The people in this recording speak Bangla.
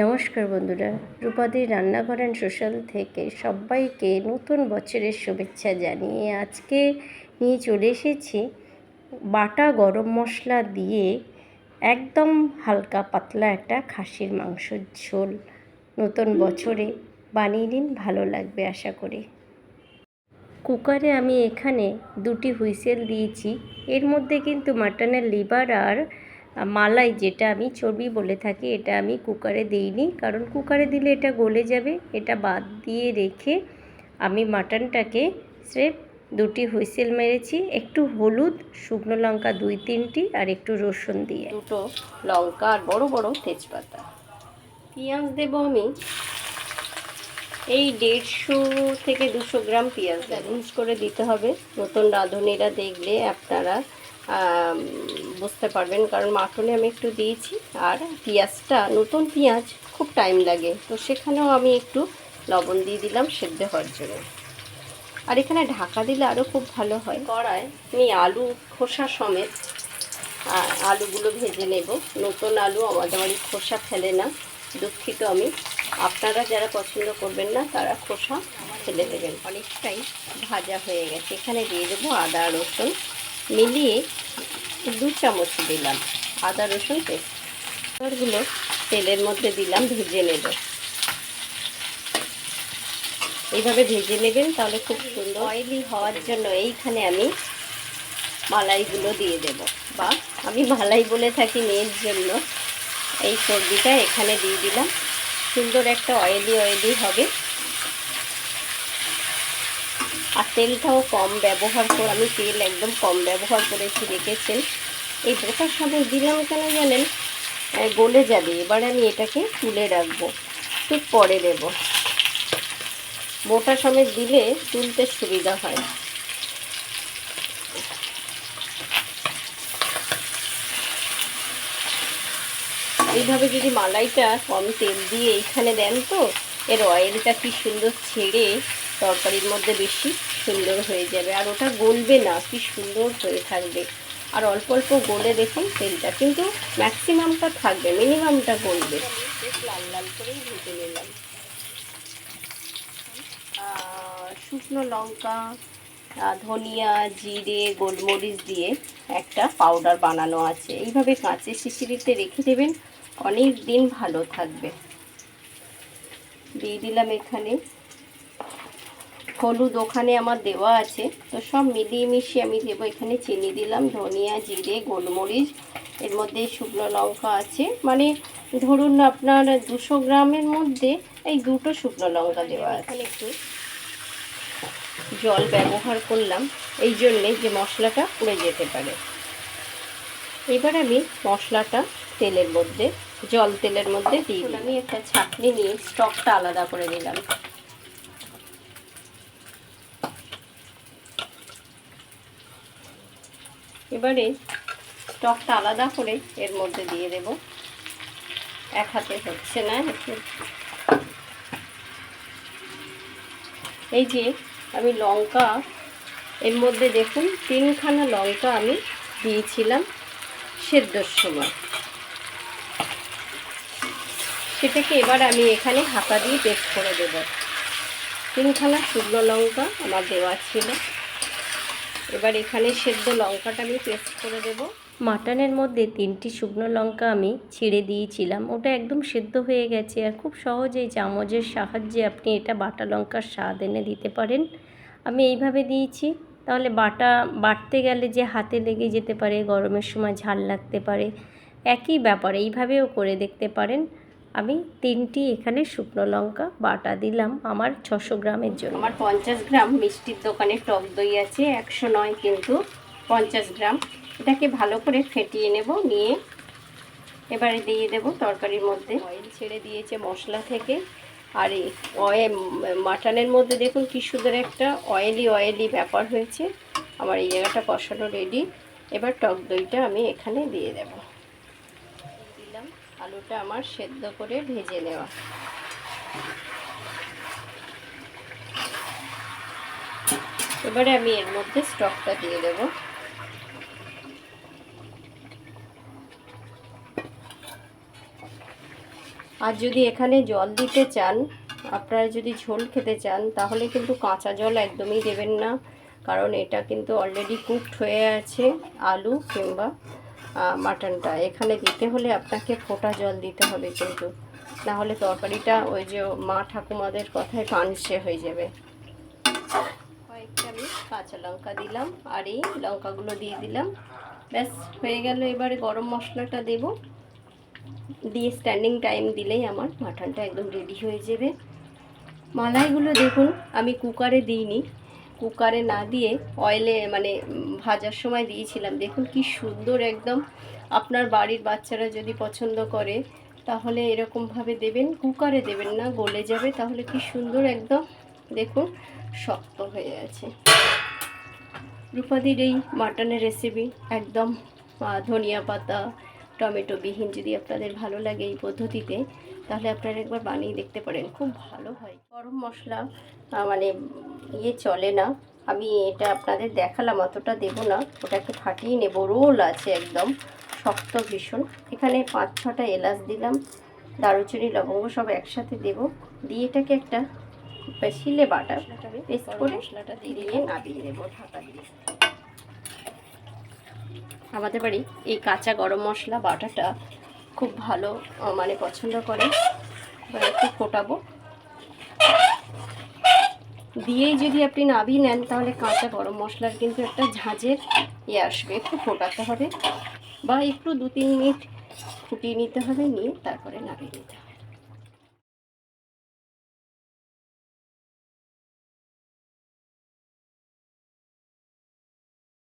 নমস্কার বন্ধুরা। রূপাদি রান্নাঘর সোশ্যাল থেকে সবাইকে নতুন বছরের শুভেচ্ছা জানিয়ে আজকে নিয়ে চলে এসেছি বাটা গরম মশলা দিয়ে একদম হালকা পাতলা একটা খাসির মাংসর ঝোল। নতুন বছরে বানিয়ে নিন, ভালো লাগবে আশা করি। কুকারে আমি এখানে দুটি হুইসেল দিয়েছি। এর মধ্যে কিন্তু মাটনের লিভার আর মালাই যেটা আমি চর্বি বলে থাকি, এটা আমি কুকারে দিইনি। কারণ কুকারে দিলে এটা গলে যাবে। এটা বাদ দিয়ে রেখে আমি মাটনটাকে স্রেফ দুটি হুইসেল মেরেছি। একটু হলুদ, শুকনো লঙ্কা দুই তিনটি আর একটু রসুন দিয়ে। দুটো লঙ্কা আর বড় বড় তেজপাতা। পেঁয়াজ দেবো আমি। এই দেড়শো থেকে দুশো গ্রাম পেঁয়াজ। ব্যালেন্স করে দিতে হবে। নতুন রাঁধুনিরা দেখলে আপনারা বুঝতে পারবেন, কারণ মাটনে আমি একটু দিয়েছি, আর পেঁয়াজটা, নতুন পেঁয়াজ, খুব টাইম লাগে। তো সেখানেও আমি একটু লবণ দিয়ে দিলাম, সেদ্ধ হওয়ার জন্য। আর এখানে ঢাকা দিলে আরও খুব ভালো হয়। কড়ায় আমি আলু, খোসা সমেত আলুগুলো ভেজে নেব। নতুন আলু, আমাদের বাড়ি খোসা ফেলে না। দুঃখিত আমি। আপনারা যারা পছন্দ করবেন না, তারা খোসা ফেলে দেবেন। অনেকটাই ভাজা হয়ে গেছে। এখানে দিয়ে দেবো আদা, রসুন মিলিয়ে দু চামচ দিলাম আদা রসুন পেস্টগুলো তেলের মধ্যে দিলাম, ভেজে নেব। এইভাবে ভেজে নেবেন, তাহলে খুব সুন্দর অয়েলি হওয়ার জন্য এইখানে আমি মালাইগুলো দিয়ে দেব। বা আমি মালাই বলে থাকি মেয়ের জন্য। এই সবজিটা এখানে দিয়ে দিলাম। সুন্দর একটা অয়েলি অয়েলি হবে। আর তেলটাও কম ব্যবহার করে, আমি তেল একদম কম ব্যবহার করেছি, রেখেছেন। এই বোটার সময় দিলাম কেন জানেন? গলে যাবে। এবার আমি এটাকে তুলে রাখব। ঠিক পরে দেব। বোটা সমেত দিলে তুলতে সুবিধা হয়। এইভাবে যদি মালাইটা কম তেল দিয়ে এইখানে দেন তো, এর অয়েলটা কি সুন্দর ছেড়ে তরকারির মধ্যে বেশি সুন্দর হয়ে যাবে। আর ওটা গলবে না, কি সুন্দর হয়ে থাকবে। আর অল্প অল্প গলে দেখুন তেলটা, কিন্তু ম্যাক্সিমামটা থাকবে মিনিমামটা গলবে। লাল লাল করেই ভেজে নিলাম শুকনো লঙ্কা ধনিয়া, জিরে, গোলমরিচ দিয়ে একটা পাউডার বানানো আছে। এইভাবে কাঁচের শিশিরিতে রেখে দেবেন, অনেক দিন ভালো থাকবে। দিয়ে দিলাম এখানে হলুদ ওখানে আমার দেওয়া আছে। তো সব মিলিয়ে মিশিয়ে আমি দেবো। এখানে চিনি দিলাম ধনিয়া জিরে গোলমরিচ এর মধ্যে শুকনো লঙ্কা আছে। মানে ধরুন আপনার দুশো গ্রামের মধ্যে এই দুটো শুকনো লঙ্কা দেওয়া আছে। একটু জল ব্যবহার করলাম। এই জন্যে যে মশলাটা পুড়ে যেতে পারে। এবার আমি মশলাটা তেলের মধ্যে জল তেলের মধ্যে দিয়ে আমি একটা ছাকনি নিয়ে স্টকটা আলাদা করে দিলাম এবারে স্টকটা আলাদা করে এর মধ্যে দিয়ে দেব। এক হাতে হচ্ছে না এই যে আমি লঙ্কা, এর মধ্যে দেখুন তিনখানা লঙ্কা আমি দিয়েছিলাম সেদ্ধর সময়। সেটাকে এবার আমি এখানে হাতা দিয়ে পেস্ট করে দেব। তিনখানা শুকনো লঙ্কা আমার দেওয়া ছিল। এবার এখানে সেদ্ধ লঙ্কাটা আমি পেস্ট করে দেব। মাটনের মধ্যে তিনটি শুকনো লঙ্কা আমি ছিঁড়ে দিয়েছিলাম। ওটা একদম সেদ্ধ হয়ে গেছে আর খুব সহজেই চামচের সাহায্যে আপনি এটা বাটা লঙ্কার স্বাদ এনে দিতে পারেন। আমি এইভাবে দিয়েছি। তাহলে বাটা বাটতে গেলে যে হাতে লেগে যেতে পারে, গরমের সময় ঝাল লাগতে পারে, একই ব্যাপার। এইভাবেও করে দেখতে পারেন। আমি তিনটি এখানে শুকনো লঙ্কা বাটা দিলাম আমার ছশো গ্রামের জন্য। আমার পঞ্চাশ গ্রাম মিষ্টির দোকানে টক দই আছে, একশো নয় কিন্তু পঞ্চাশ গ্রাম। এটাকে ভালো করে ফেটিয়ে নেব, নিয়ে এবারে দিয়ে দেব তরকারির মধ্যে। অয়েল ছেড়ে দিয়েছে মশলা থেকে। আর অয়েল, মাটনের মধ্যে দেখুন কি সুন্দর একটা অয়েলি অয়েলি ব্যাপার হয়েছে। আমার এই জায়গাটা কষানো রেডি এবার টক দইটা আমি এখানে দিয়ে দেব। আলুটা আমার সেদ্ধ করে ভেজে নেওয়া। এবারে আমি এর মধ্যে স্টকটা দিয়ে দেবো। আর যদি এখানে জল দিতে চান, আপনারা যদি ঝোল খেতে চান, তাহলে কিন্তু কাঁচা জল একদমই দেবেন না, কারণ এটা কিন্তু অলরেডি কুকড হয়ে আছে, আলু কিংবা মাটনটা এখানে দিতে হলে আপনাকে ফোটা জল দিতে হবে কিন্তু। না হলে তরকারিটা ওই যে মা ঠাকুমাদের কথায় পানসে হয়ে যাবে। কয়েকটা আমি কাঁচা লঙ্কা দিলাম আর এই লঙ্কাগুলো দিয়ে দিলাম। ব্যাস, হয়ে গেল। এবারে গরম মশলাটা দেব। দিয়ে স্ট্যান্ডিং টাইম দিলেই আমার মাটনটা একদম রেডি হয়ে যাবে। মালাইগুলো দেখুন, আমি কুকারে দিইনি। কুকারে না দিয়ে অয়েলে মানে ভাজার সময় দিয়েছিলাম। দেখুন কি সুন্দর একদম। আপনার বাড়ির বাচ্চারা যদি পছন্দ করে, তাহলে এরকমভাবে দেবেন। কুকারে দেবেন না, গলে যাবে। তাহলে কি সুন্দর একদম, দেখুন, শক্ত হয়ে আছে। রূপাদির এই মাটনের রেসিপি একদম ধনিয়া পাতা, টমেটো, বিহীন যদি আপনাদের ভালো লাগে এই পদ্ধতিতে তাহলে আপনারা একবার বানিয়ে দেখতে পারেন খুব ভালো হয়। গরম মশলা মানে ইয়ে চলে না। আমি এটা আপনাদের দেখালাম অতটা দেবো না। ওটাকে ফাটিয়ে নেব রোল আছে একদম শক্ত ভীষণ। এখানে পাঁচ ছটা এলাচ দিলাম দারুচিনি লবঙ্গ সব একসাথে দেবো। দিয়ে এটাকে একটা শিলে বাটা পেস্ট করে মশলাটা দিয়ে নাবিয়ে নেব ঢাকা দিয়ে। আমাদের বাড়ি এই কাঁচা গরম মশলা বাটাটা খুব ভালো মানে পছন্দ করে। একটু ফোটাবো। দিয়েই যদি আপনি নাবি নেন, তাহলে কাঁচা গরম মশলার কিন্তু একটা ঝাঁঝের ইয়ে আসবে। একটু ফোটাতে হবে বা একটু দু তিন মিনিট ফুটিয়ে নিতে হবে, নিয়ে তারপরে নাবিয়ে নিতে হবে।